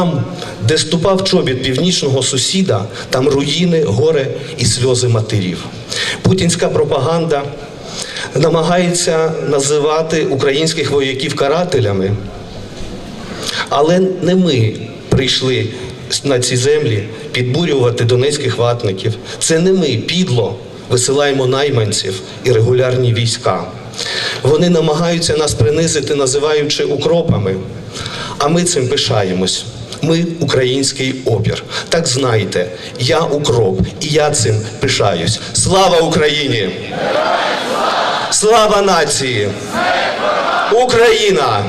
Там, де ступав чобіт північного сусіда, там руїни, горе і сльози матерів. Путінська пропаганда намагається називати українських вояків карателями, але не ми прийшли на ці землі підбурювати донецьких ватників. Це не ми підло висилаємо найманців і регулярні війська. Вони намагаються нас принизити, називаючи укропами. А ми цим пишаємось. Ми український опір. Так знайте, я укроп, і я цим пишаюсь. Слава Україні! Слава нації! Україна!